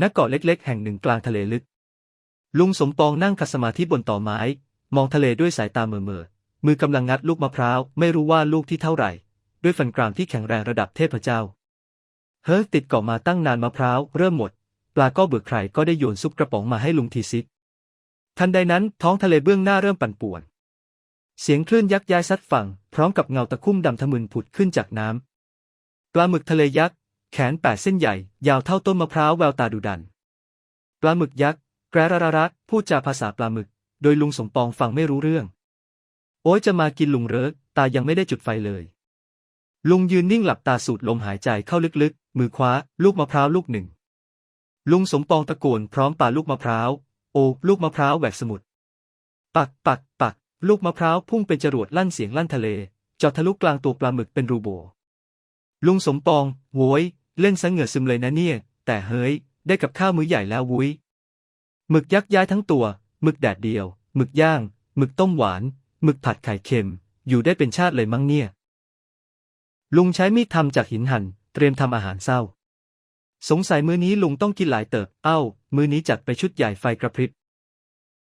ณเกาะเล็กๆ แห่งหนึ่งกลางทะเลลึก ลุงสมปองนั่งขัดสมาธิบนต่อไม้ มองทะเลด้วยสายตาเมื่อเมื่อมือกำลังงัดลูกมะพร้าว ไม่รู้ว่าลูกที่เท่าไหร่ ด้วยฟันกรามที่แข็งแรงระดับเทพเจ้า เฮ้ยติดเกาะมาตั้งนานมะพร้าวเริ่มหมด ปลาก็เบื่อใครก็ได้โยนซุปกระป๋องมาให้ลุงทีซิทันใดนั้นท้องทะเลเบื้องหน้าเริ่มปั่นป่วน เสียงคลื่นยักษ์ย้ายซัดฝั่ง พร้อมกับเงาตะคุ่มดำทะมึนผุดขึ้นจากน้ำปลาหมึกทะเลยักษ์ แขนแปดเส้นใหญ่ ยาวเท่าต้นมะพร้าวแววตาดุดัน ปลาหมึกยักษ์ แกรระระรพูดจาภาษาปลาหมึก โดยลุงสมปองฟังไม่รู้เรื่อง โอ้ยจะมากินลุงเรอตายังไม่ได้จุดไฟเลย ลุงยืนนิ่งหลับตาสูดลมหายใจเข้าลึกๆ มือคว้า ลูกมะพร้าวลูกหนึ่ง ลุงสมปองตะโกนพร้อมปาลูกมะพร้าว โอ้ลูกมะพร้าวแหวกสมุทรปักปักปัก ลูกมะพร้าวพุ่งเป็นจรวดลั่นเสียงลั่นทะเลจาะทะลุกลางตัวปลาหมึกเป็นรูโบ ลุงสมปองโวย เล่นซะเหงื่อซึมเลยนะเนี่ย แต่เฮ้ย ได้กับข้าวมื้อใหญ่แล้ววุ้ยหมึกยักษ์ย้ายทั้งตัวหมึกแดดเดียวหมึกย่างหมึกต้มหวานหมึกผัดไข่เค็ม อยู่ได้เป็นชาติเลยมั้งเนี่ย ลุงใช้มีดทำจากหินหั่นเตรียมทำอาหารเศร้า สงสัยมื้อนี้ลุงต้องกินหลายเติบ เอ้า มื้อนี้จัดไปชุดใหญ่ไฟกระพริบ